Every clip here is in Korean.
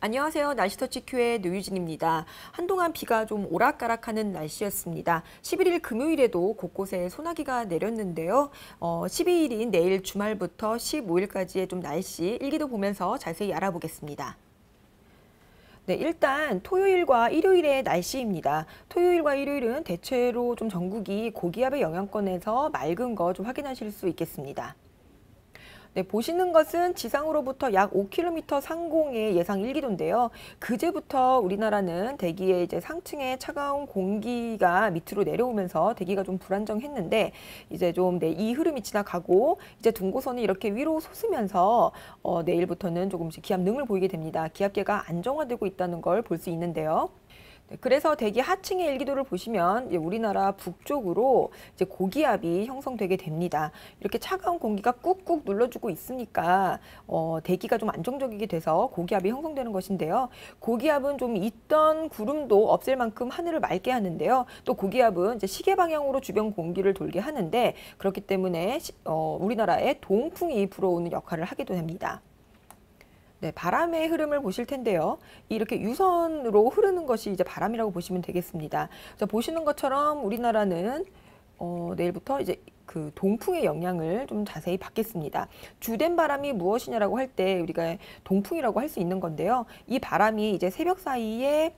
안녕하세요. 날씨터치 큐의 노유진입니다. 한동안 비가 좀 오락가락하는 날씨였습니다. 11일 금요일에도 곳곳에 소나기가 내렸는데요. 어, 12일인 내일 주말부터 15일까지의 좀 날씨 일기도 보면서 자세히 알아보겠습니다. 네, 일단 토요일과 일요일의 날씨입니다. 토요일과 일요일은 대체로 좀 전국이 고기압의 영향권에서 맑은 거 좀 확인하실 수 있겠습니다. 네, 보시는 것은 지상으로부터 약 5km 상공의 예상 일기도인데요. 그제부터 우리나라는 대기의 이제 상층의 차가운 공기가 밑으로 내려오면서 대기가 좀 불안정했는데 이제 좀 네, 이 흐름이 지나가고 이제 둥고선이 이렇게 위로 솟으면서 어, 내일부터는 조금씩 기압 능을 보이게 됩니다. 기압계가 안정화되고 있다는 걸 볼 수 있는데요. 네, 그래서 대기 하층의 일기도를 보시면 우리나라 북쪽으로 이제 고기압이 형성되게 됩니다. 이렇게 차가운 공기가 꾹꾹 눌러주고 있으니까 어, 대기가 좀 안정적이게 돼서 고기압이 형성되는 것인데요. 고기압은 좀 있던 구름도 없앨 만큼 하늘을 맑게 하는데요. 또 고기압은 이제 시계 방향으로 주변 공기를 돌게 하는데 그렇기 때문에 어, 우리나라에 동풍이 불어오는 역할을 하기도 합니다. 네, 바람의 흐름을 보실 텐데요. 이렇게 유선으로 흐르는 것이 이제 바람이라고 보시면 되겠습니다. 자, 보시는 것처럼 우리나라는 어, 내일부터 이제 그 동풍의 영향을 좀 자세히 받겠습니다. 주된 바람이 무엇이냐라고 할 때 우리가 동풍이라고 할 수 있는 건데요. 이 바람이 이제 새벽 사이에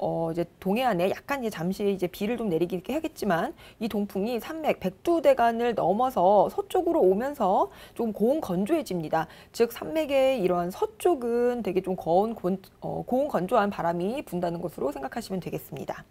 어 이제 동해안에 약간 이제 잠시 이제 비를 좀 내리게 하겠지만 이 동풍이 산맥 백두대간을 넘어서 서쪽으로 오면서 좀 고온 건조해집니다. 즉 산맥의 이러한 서쪽은 되게 좀 고온, 어, 고온 건조한 바람이 분다는 것으로 생각하시면 되겠습니다.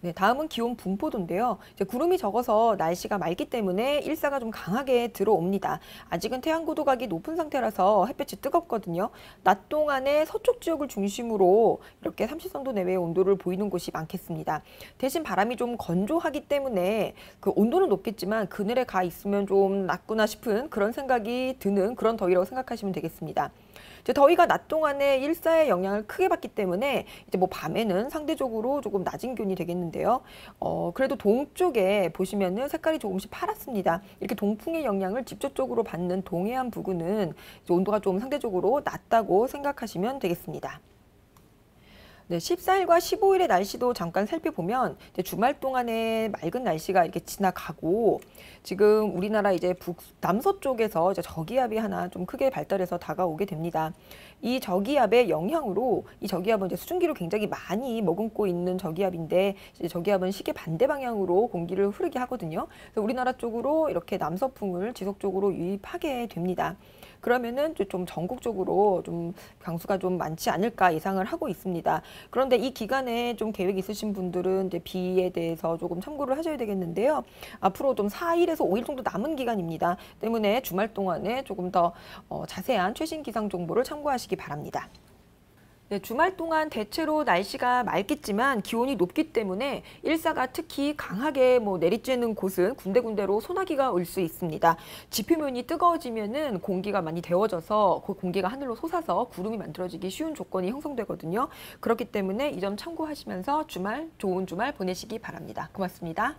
네, 다음은 기온 분포도인데요. 이제 구름이 적어서 날씨가 맑기 때문에 일사가 좀 강하게 들어옵니다. 아직은 태양 고도각이 높은 상태라서 햇볕이 뜨겁거든요. 낮 동안에 서쪽 지역을 중심으로 이렇게 30선도 내외의 온도를 보이는 곳이 많겠습니다. 대신 바람이 좀 건조하기 때문에 그 온도는 높겠지만 그늘에 가 있으면 좀 낫구나 싶은 그런 생각이 드는 그런 더위라고 생각하시면 되겠습니다. 이제 더위가 낮 동안에 일사의 영향을 크게 받기 때문에 이제 뭐 밤에는 상대적으로 조금 낮은 기온이 되겠는데 요. 어, 그래도 동쪽에 보시면은 색깔이 조금씩 파랗습니다. 이렇게 동풍의 영향을 직접적으로 받는 동해안 부근은 온도가 좀 상대적으로 낮다고 생각하시면 되겠습니다. 네, 14일과 15일의 날씨도 잠깐 살펴보면 주말 동안에 맑은 날씨가 이렇게 지나가고 지금 우리나라 이제 북 남서쪽에서 이제 저기압이 하나 좀 크게 발달해서 다가오게 됩니다. 이 저기압의 영향으로 이 저기압은 이제 수증기를 굉장히 많이 머금고 있는 저기압인데 저기압은 시계 반대 방향으로 공기를 흐르게 하거든요. 그래서 우리나라 쪽으로 이렇게 남서풍을 지속적으로 유입하게 됩니다. 그러면은 좀 전국적으로 좀 강수가 좀 많지 않을까 예상을 하고 있습니다. 그런데 이 기간에 좀 계획 있으신 분들은 이제 비에 대해서 조금 참고를 하셔야 되겠는데요. 앞으로 좀 4일에서 5일 정도 남은 기간입니다. 때문에 주말 동안에 조금 더 어, 자세한 최신 기상 정보를 참고하시기 바랍니다. 네, 주말 동안 대체로 날씨가 맑겠지만 기온이 높기 때문에 일사가 특히 강하게 뭐 내리쬐는 곳은 군데군데로 소나기가 올 수 있습니다. 지표면이 뜨거워지면은 공기가 많이 데워져서 그 공기가 하늘로 솟아서 구름이 만들어지기 쉬운 조건이 형성되거든요. 그렇기 때문에 이 점 참고하시면서 주말 좋은 주말 보내시기 바랍니다. 고맙습니다.